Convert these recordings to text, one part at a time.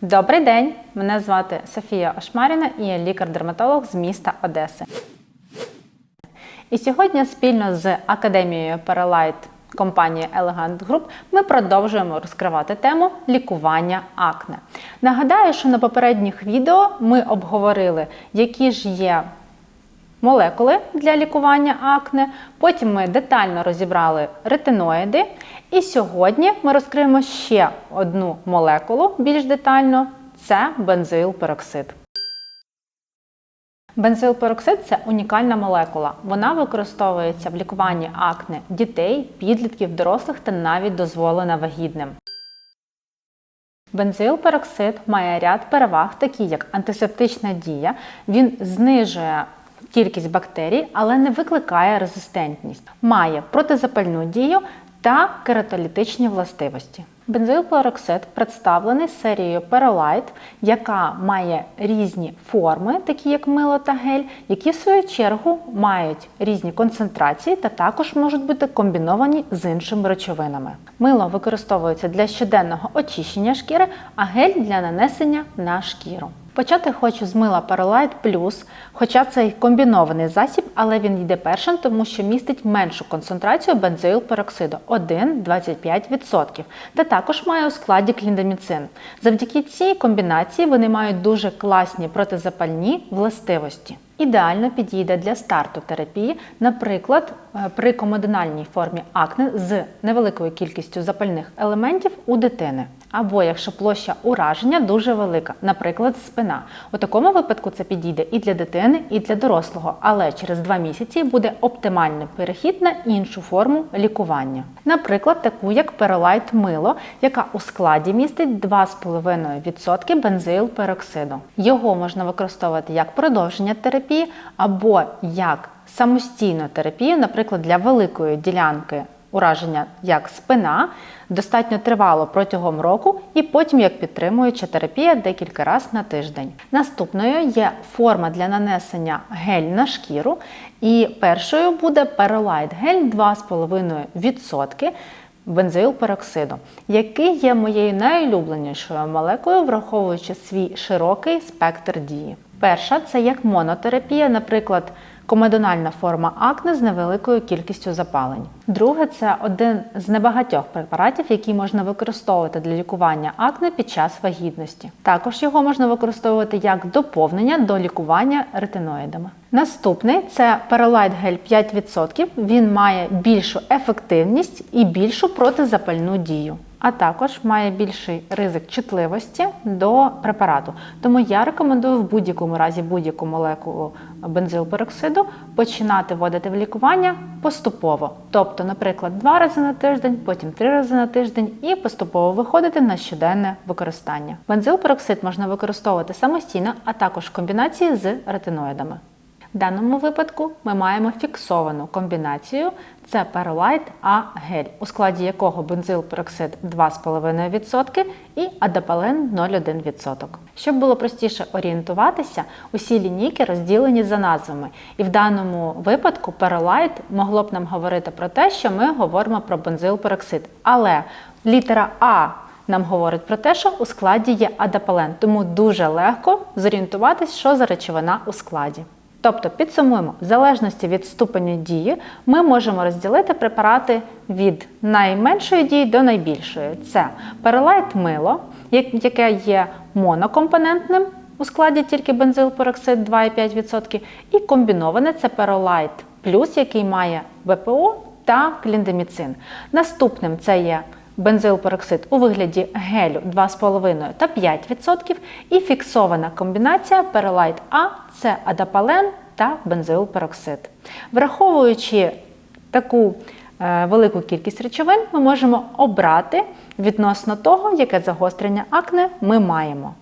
Добрий день! Мене звати Софія Ошмаріна і я лікар-дерматолог з міста Одеси. І сьогодні спільно з Академією Paralight компанії Elegant Group ми продовжуємо розкривати тему лікування акне. Нагадаю, що на попередніх відео ми обговорили, які ж є молекули для лікування акне. Потім ми детально розібрали ретиноїди. І сьогодні ми розкриємо ще одну молекулу більш детально це бензоїлпероксид. Бензоїлпероксид – це унікальна молекула. Вона використовується в лікуванні акне дітей, підлітків, дорослих та навіть дозволена вагітним. Бензоїлпероксид має ряд переваг, такі як антисептична дія, він знижує кількість бактерій, але не викликає резистентність, має протизапальну дію та кератолітичні властивості. Бензоїлпероксид представлений серією Perolite, яка має різні форми, такі як мило та гель, які в свою чергу мають різні концентрації та також можуть бути комбіновані з іншими речовинами. Мило використовується для щоденного очищення шкіри, а гель для нанесення на шкіру. Почати хочу з мила Perolite Plus, хоча це комбінований засіб, але він йде першим, тому що містить меншу концентрацію бензоїлпероксиду 1,25%, та також має у складі кліндаміцин. Завдяки цій комбінації вони мають дуже класні протизапальні властивості. Ідеально підійде для старту терапії, наприклад, е, при комединальній формі акне з невеликою кількістю запальних елементів у дитини. Або якщо площа ураження дуже велика, наприклад, спина. У такому випадку це підійде і для дитини, і для дорослого, але через два місяці буде оптимальний перехід на іншу форму лікування. Наприклад, таку як перолайт мило, яка у складі містить 2,5% бензоїлпероксиду. Його можна використовувати як продовження терапії або як самостійну терапію, наприклад, для великої ділянки ураження як спина, достатньо тривало протягом року, і потім як підтримуюча терапія декілька разів на тиждень. Наступною є форма для нанесення гель на шкіру, і першою буде Perolite гель 2,5% бензоїлпероксиду, який є моєю найулюбленішою молекулою, враховуючи свій широкий спектр дії. Перша це як монотерапія, наприклад, комедональна форма акне з невеликою кількістю запалень. Друге це один з небагатьох препаратів, який можна використовувати для лікування акне під час вагітності. Також його можна використовувати як доповнення до лікування ретиноїдами. Наступний це Perolite гель 5%. Він має більшу ефективність і більшу протизапальну дію. А також має більший ризик чутливості до препарату. Тому я рекомендую в будь-якому разі будь-яку молекулу бензилпероксиду починати вводити в лікування поступово. Тобто, наприклад, два рази на тиждень, потім три рази на тиждень і поступово виходити на щоденне використання. Бензилпероксид можна використовувати самостійно, а також в комбінації з ретиноїдами. В даному випадку ми маємо фіксовану комбінацію це Perolite А гель, у складі якого бензилпероксид 2,5% і адапален 0,1%. Щоб було простіше орієнтуватися, усі лінійки розділені за назвами. І в даному випадку Perolite могло б нам говорити про те, що ми говоримо про бензилпероксид. Але літера А нам говорить про те, що у складі є адапален, тому дуже легко зорієнтуватись, що за речовина у складі. Тобто, підсумуємо, в залежності від ступеню дії, ми можемо розділити препарати від найменшої дії до найбільшої. Це перелайт мило, яке є монокомпонентним у складі тільки бензилпероксид 2,5%, і комбіноване це перолайт плюс, який має ВПО та кліндаміцин. Наступним це є бензилпероксид у вигляді гелю 2,5 та 5% і фіксована комбінація перелайт А це адапален та бензилпероксид. Враховуючи таку е, велику кількість речовин, ми можемо обрати відносно того, яке загострення акне ми маємо.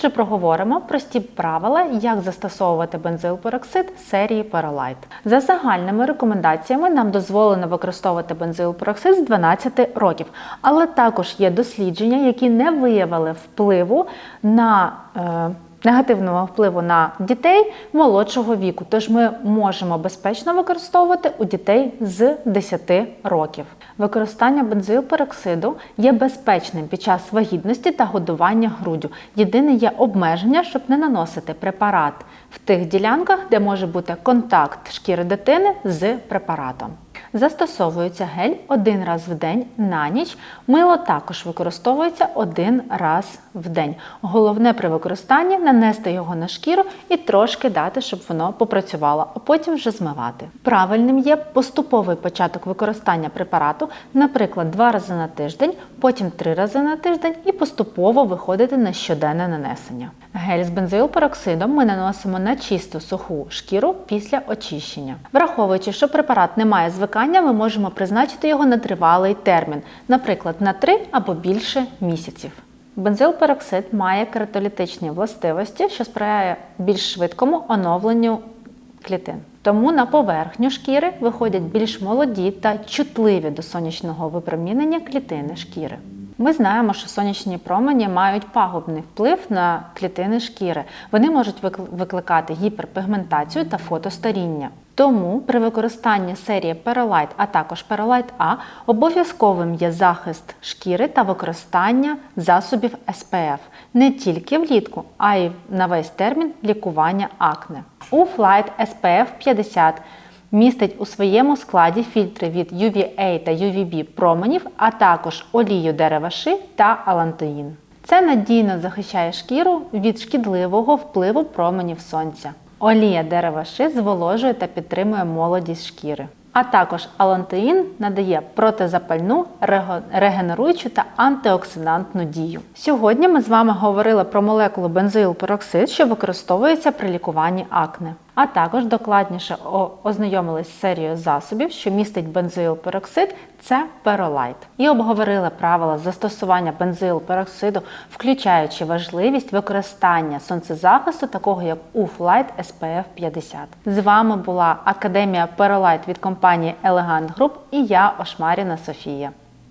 Отже, проговоримо прості правила, як застосовувати бензилпероксид серії Perolite. За загальними рекомендаціями нам дозволено використовувати бензилпероксид з 12 років, але також є дослідження, які не виявили впливу на е, негативного впливу на дітей молодшого віку, тож ми можемо безпечно використовувати у дітей з 10 років. Використання бензоїлпероксиду є безпечним під час вагітності та годування груддю. Єдине є обмеження, щоб не наносити препарат в тих ділянках, де може бути контакт шкіри дитини з препаратом. Застосовується гель один раз в день на ніч. Мило також використовується один раз в день. Головне при використанні нанести його на шкіру і трошки дати, щоб воно попрацювало, а потім вже змивати. Правильним є поступовий початок використання препарату, наприклад, два рази на тиждень, потім три рази на тиждень і поступово виходити на щоденне нанесення. Гель з бензоїлпероксидом ми наносимо на чисту суху шкіру після очищення. Враховуючи, що препарат не має звикання, ми можемо призначити його на тривалий термін, наприклад, на 3 або більше місяців. Бензилпероксид має кератолітичні властивості, що сприяє більш швидкому оновленню клітин. Тому на поверхню шкіри виходять більш молоді та чутливі до сонячного випромінення клітини шкіри. Ми знаємо, що сонячні промені мають пагубний вплив на клітини шкіри. Вони можуть викликати гіперпігментацію та фотостаріння. Тому при використанні серії Perolite, а також Perolite A обов'язковим є захист шкіри та використання засобів SPF не тільки влітку, а й на весь термін лікування акне. У Flight SPF 50 містить у своєму складі фільтри від UVA та UVB променів, а також олію дерева ши та алантоїн. Це надійно захищає шкіру від шкідливого впливу променів сонця. Олія дерева ши зволожує та підтримує молодість шкіри. А також алантоїн надає протизапальну, регенеруючу та антиоксидантну дію. Сьогодні ми з вами говорили про молекулу бензоїлпероксид, що використовується при лікуванні акне. А також докладніше ознайомились з серією засобів, що містить бензоїлпероксид, це перолайт. І обговорили правила застосування бензоїлпероксиду, включаючи важливість використання сонцезахисту, такого як UV-Light SPF 50. З вами була Академія Перолайт від компанії Elegant Group і я, Ошмаріна Софія.